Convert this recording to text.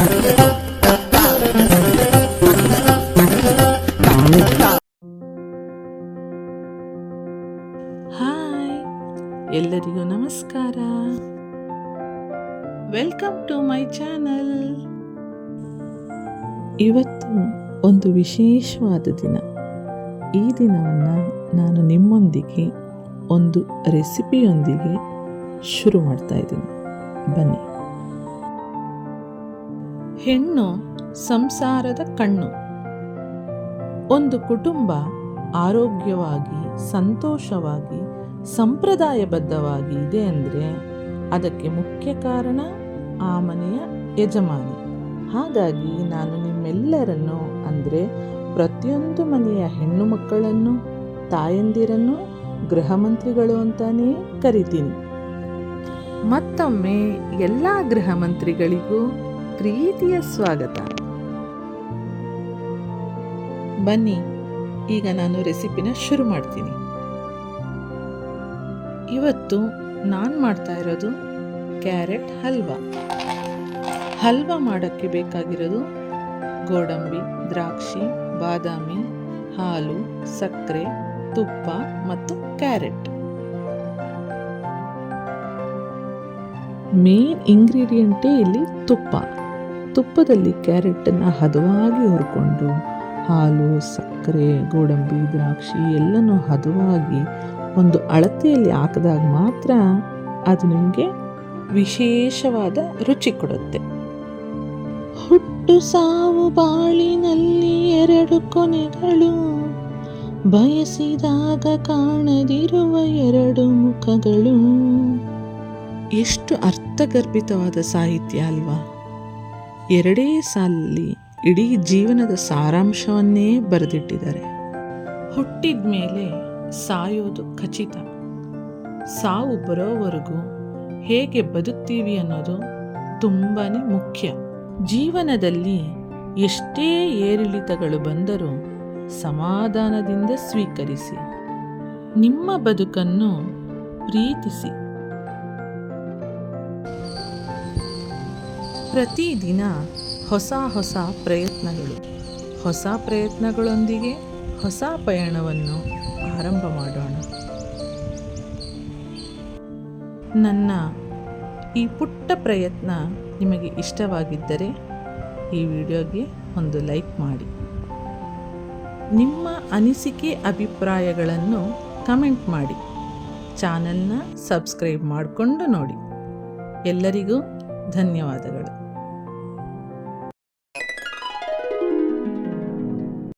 Hi, ಎಲ್ಲರಿಗೂ ನಮಸ್ಕಾರ. Welcome to my channel ಇವತ್ತು ಒಂದು ವಿಶೇಷವಾದ ದಿನ. ಈ ದಿನವನ್ನು ನಾನು ನಿಮ್ಮೊಂದಿಗೆ ಒಂದು ರೆಸಿಪಿಯೊಂದಿಗೆ ಶುರು ಮಾಡ್ತಾ ಇದ್ದೀನಿ. ಬನ್ನಿ. ಹೆಣ್ಣು ಸಂಸಾರದ ಕಣ್ಣು. ಒಂದು ಕುಟುಂಬ ಆರೋಗ್ಯವಾಗಿ, ಸಂತೋಷವಾಗಿ, ಸಂಪ್ರದಾಯಬದ್ಧವಾಗಿ ಇದೆ ಅಂದರೆ ಅದಕ್ಕೆ ಮುಖ್ಯ ಕಾರಣ ಆ ಮನೆಯ ಯಜಮಾನಿ. ಹಾಗಾಗಿ ನಾನು ನಿಮ್ಮೆಲ್ಲರನ್ನು ಅಂದರೆ ಪ್ರತಿಯೊಂದು ಮನೆಯ ಹೆಣ್ಣು ಮಕ್ಕಳನ್ನು, ತಾಯಂದಿರನ್ನು ಗೃಹ ಮಂತ್ರಿಗಳು ಅಂತಾನೇ ಕರಿತೀನಿ. ಮತ್ತೊಮ್ಮೆ ಎಲ್ಲ ಗೃಹ ಮಂತ್ರಿಗಳಿಗೂ ಪ್ರೀತಿಯ ಸ್ವಾಗತ. ಬನ್ನಿ, ಈಗ ನಾನು ರೆಸಿಪಿನ ಶುರು ಮಾಡ್ತೀನಿ. ಇವತ್ತು ನಾನು ಮಾಡ್ತಾ ಇರೋದು ಕ್ಯಾರೆಟ್ ಹಲ್ವಾ. ಹಲ್ವಾ ಮಾಡೋಕ್ಕೆ ಬೇಕಾಗಿರೋದು ಗೋಡಂಬಿ, ದ್ರಾಕ್ಷಿ, ಬಾದಾಮಿ, ಹಾಲು, ಸಕ್ಕರೆ, ತುಪ್ಪ ಮತ್ತು ಕ್ಯಾರೆಟ್. ಮೇನ್ ಇಂಗ್ರೀಡಿಯೆಂಟೇ ಇಲ್ಲಿ ತುಪ್ಪ. ತುಪ್ಪದಲ್ಲಿ ಕ್ಯಾರೆಟನ್ನು ಹದವಾಗಿ ಹುರ್ಕೊಂಡು ಹಾಲು, ಸಕ್ಕರೆ, ಗೋಡಂಬಿ, ದ್ರಾಕ್ಷಿ ಎಲ್ಲನೂ ಹದವಾಗಿ ಒಂದು ಅಳತೆಯಲ್ಲಿ ಹಾಕಿದಾಗ ಮಾತ್ರ ಅದು ನಿಮಗೆ ವಿಶೇಷವಾದ ರುಚಿ ಕೊಡುತ್ತೆ. ಹುಟ್ಟು ಸಾವು ಬಾಳಿನಲ್ಲಿ ಎರಡು ಕೊನೆಗಳು, ಬಯಸಿದಾಗ ಕಾಣದಿರುವ ಎರಡು ಮುಖಗಳು. ಎಷ್ಟು ಅರ್ಥಗರ್ಭಿತವಾದ ಸಾಹಿತ್ಯ ಅಲ್ವಾ? ಎರಡೇ ಸಾಲಲ್ಲಿ ಇಡೀ ಜೀವನದ ಸಾರಾಂಶವನ್ನೇ ಬರೆದಿಟ್ಟಿದ್ದಾರೆ. ಹುಟ್ಟಿದ ಮೇಲೆ ಸಾಯೋದು ಖಚಿತ. ಸಾವು ಬರೋವರೆಗೂ ಹೇಗೆ ಬದುಕ್ತೀವಿ ಅನ್ನೋದು ತುಂಬಾ ಮುಖ್ಯ. ಜೀವನದಲ್ಲಿ ಎಷ್ಟೇ ಏರಿಳಿತಗಳು ಬಂದರೂ ಸಮಾಧಾನದಿಂದ ಸ್ವೀಕರಿಸಿ, ನಿಮ್ಮ ಬದುಕನ್ನು ಪ್ರೀತಿಸಿ. ಪ್ರತಿದಿನ ಹೊಸ ಹೊಸ ಪ್ರಯತ್ನಗಳು, ಹೊಸ ಪ್ರಯತ್ನಗಳೊಂದಿಗೆ ಹೊಸ ಪಯಣವನ್ನು ಆರಂಭ ಮಾಡೋಣ. ನನ್ನ ಈ ಪುಟ್ಟ ಪ್ರಯತ್ನ ನಿಮಗೆ ಇಷ್ಟವಾಗಿದ್ದರೆ ಈ ವಿಡಿಯೋಗೆ ಒಂದು ಲೈಕ್ ಮಾಡಿ. ನಿಮ್ಮ ಅನಿಸಿಕೆ ಅಭಿಪ್ರಾಯಗಳನ್ನು ಕಮೆಂಟ್ ಮಾಡಿ. ಚಾನಲ್ನ ಸಬ್ಸ್ಕ್ರೈಬ್ ಮಾಡಿಕೊಂಡು ನೋಡಿ. ಎಲ್ಲರಿಗೂ ಧನ್ಯವಾದಗಳು